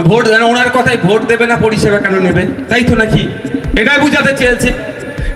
Vote ওনার কথায় vote দেবে না, পরিষেবা কেন নেবে? তাই তো নাকি? এটাই বুঝাতে চেয়েছে।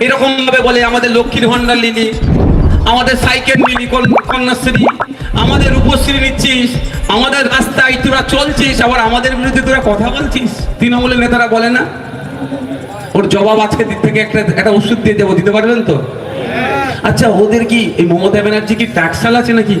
এরকম ভাবে বলে আমাদের লক্ষ্মীর ভান্ডার নিলি আমাদের সাইকেল নিলি কন- কন্যাশ্রী, আমাদের রূপশ্রী নিচ্ছিস, আমাদের রাস্তায় তোরা চলছিস, আবার আমাদের বিরুদ্ধে তোরা কথা বলছিস। তৃণমূলের নেতারা বলে না? ওর জবাব আজকে দিক থেকে একটা একটা ওষুধ দিয়ে দেবো, দিতে পারবেন তো? আচ্ছা ওদের কি এই মমতা ব্যানার্জি কি ট্যাক্সাল আছে নাকি?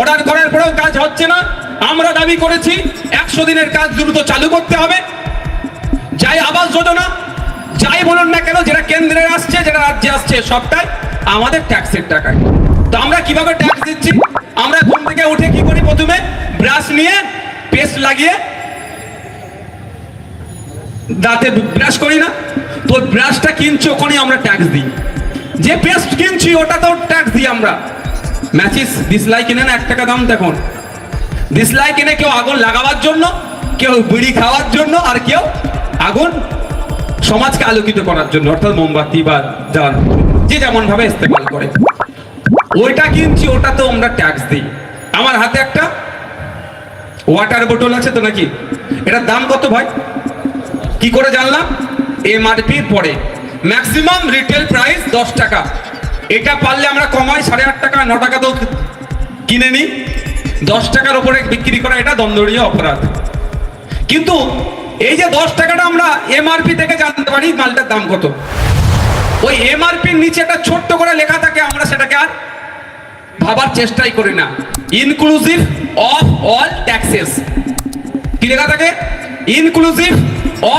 অর্ডার করার পরেও কাজ হচ্ছে না। আমরা দাবি করেছি, একশো দিনের কাজ দ্রুত চালু করতে হবে। যাই আবাস যোজনা, যাই বলুন না কেন, যেটা কেন্দ্রে আসছে, যেটা রাজ্যে আসছে, সবটাই আমাদের ট্যাক্সের টাকায়। তো আমরা কীভাবে ট্যাক্স দিচ্ছি? আমরা ঘুম থেকে উঠে কি করি প্রথমে? ব্রাশ নিয়ে পেস্ট লাগিয়ে, দাঁতে ব্রাশ করি না। তো ব্রাশটা কিনছি ওখানে আমরা ট্যাক্স দিই। যে পেস্ট কিনছি ওটা তো ট্যাক্স দিই আমরা। ম্যাচিস ডিসলাই কিনে না, এক টাকা দাম দেখুন। ডিসলাই কিনে কেউ আগুন লাগাবার জন্য, কেউ বিড়ি খাওয়ার জন্য, আর কেউ আগুন সমাজকে আলোকিত করার জন্য, অর্থাৎ মোমবাতি বা জাল, যে যেমন ভাবে ইস্তেমাল করে। ওইটা কিনছি ওটা তো আমরা ট্যাক্স দিই। আমার হাতে একটা ওয়াটার বোতল আছে তো নাকি? এটার দাম কত ভাই? কি করে জানলাম? এমআরপির পরে। ম্যাক্সিমাম রিটেল প্রাইস দশ টাকা। এটা পারলে আমরা কমাই সাড়ে আট টাকা, ন টাকা তো কিনে নিই। দশ টাকার উপরে বিক্রি করা এটা দণ্ডনীয় অপরাধ। কিন্তু এই যে দশ টাকাটা আমরা এমআরপি থেকে জানতে পারি মালটার দাম কত। ওই এমআরপির নিচে একটা ছোট্ট করে লেখা থাকে, আমরা সেটাকে আর ভাবার চেষ্টাই করি না। ইনক্লুসিভ অফ অল ট্যাক্সেস কি লেখা থাকে? ইনক্লুসিভ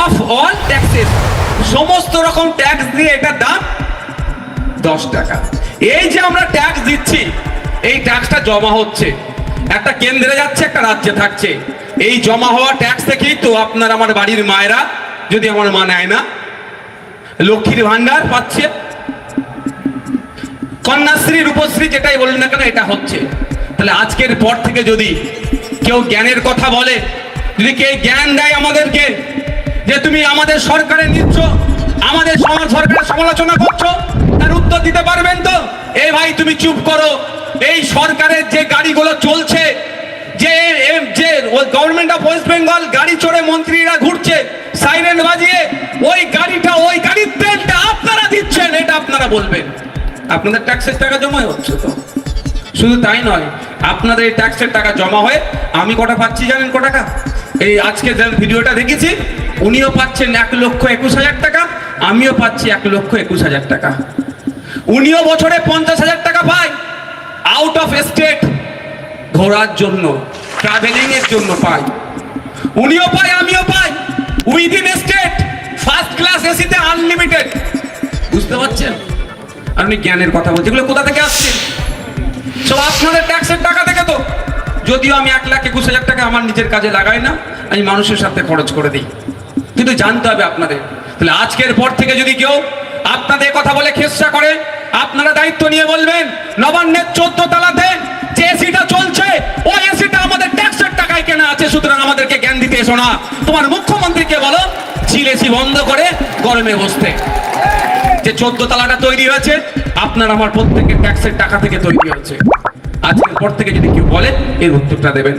অফ অল ট্যাক্সেস সমস্ত রকম ট্যাক্স দিয়ে এটার দাম দশ টাকা। এই যে আমরা ট্যাক্স দিচ্ছি, এই ট্যাক্সটা জমা হচ্ছে। একটা কেন্দ্রে যাচ্ছে, একটা রাজ্যে থাকছে। এই জমা হওয়া ট্যাক্স থেকেই তো আপনার আমার বাড়ির মায়েরা যদি আমার মা নেয় না, লক্ষ্মীর ভান্ডার পাচ্ছে। কন্যাশ্রী, রূপশ্রী যেটাই বলুন না কেন, এটা হচ্ছে। তাহলে আজকের পর থেকে যদি কেউ জ্ঞানের কথা বলে, যদি কে জ্ঞান দেয় আমাদেরকে, যে তুমি আমাদের সরকারের নিচ্ছ আমাদের সমাজ সরকারের সমালোচনা করছ? তার উত্তর দিতে পারবেন তো? এ ভাই, তুমি চুপ করো। এই সরকারের যে গাড়িগুলো চলছে, যে যে গভর্নমেন্ট অফ ওয়েস্ট বেঙ্গল গাড়ি চড়ে মন্ত্রীরা ঘুরছে সাইরেন বাজিয়ে, ওই গাড়িটা, ওই গাড়ির তেলটা আপনারা দিচ্ছেন, এটা আপনারা বলবেন। আপনাদের ট্যাক্সের টাকা জমা হচ্ছে তো? শুধু তাই নয়, আপনাদের এই ট্যাক্সের টাকা জমা হয়ে আমি কটা পাচ্ছি জানেন ক টাকা এই আজকে যে ভিডিওটা দেখেছি, উনিও পাচ্ছেন এক লক্ষ একুশ হাজার টাকা আমিও পাচ্ছি এক লক্ষ একুশ হাজার টাকা। উনিও বছরে পঞ্চাশ হাজার টাকা পায়। আউট অফ স্টেট ঘোরার জন্য ট্রাভেলিং এর জন্য পাই উনিও পায়, আমিও পাই। উইদিন স্টেট ফার্স্ট ক্লাস এসিতে আনলিমিটেড বুঝতে পারছেন? আপনি জ্ঞানের কথা বলছেন এগুলো কোথা থেকে আসছে? সব আপনাদের ট্যাক্সের টাকা থেকে তো। যদিও আমি এক লাখ একুশ হাজার টাকা আমার নিজের কাজে লাগাই না, আমি মানুষের সাথে খরচ করে দিই। কিন্তু জানতে হবে আপনাদের তাহলে আজকের পর থেকে যদি কেউ আপনাদের কথা বলে খেসা করে, আপনারা দায়িত্ব নিয়ে বলবেন, নবান্নের চোদ্দ তালাতে যে এসিটা চলছে, ওই এসিটা আমাদের ট্যাক্সের টাকায় কেনা আছে, সুতরাং আমাদেরকে জ্ঞান দিতে এসো না। তোমার মুখ্যমন্ত্রীকে বলো, ঝিল এসি বন্ধ করে গরমে বসতে। যে চোদ্দ তালাটা তৈরি হয়েছে, আপনার আমার প্রত্যেকের ট্যাক্সের টাকা থেকে তৈরি হয়েছে। আজকের পর থেকে যদি কেউ বলে, এর উত্তরটা দেবেন।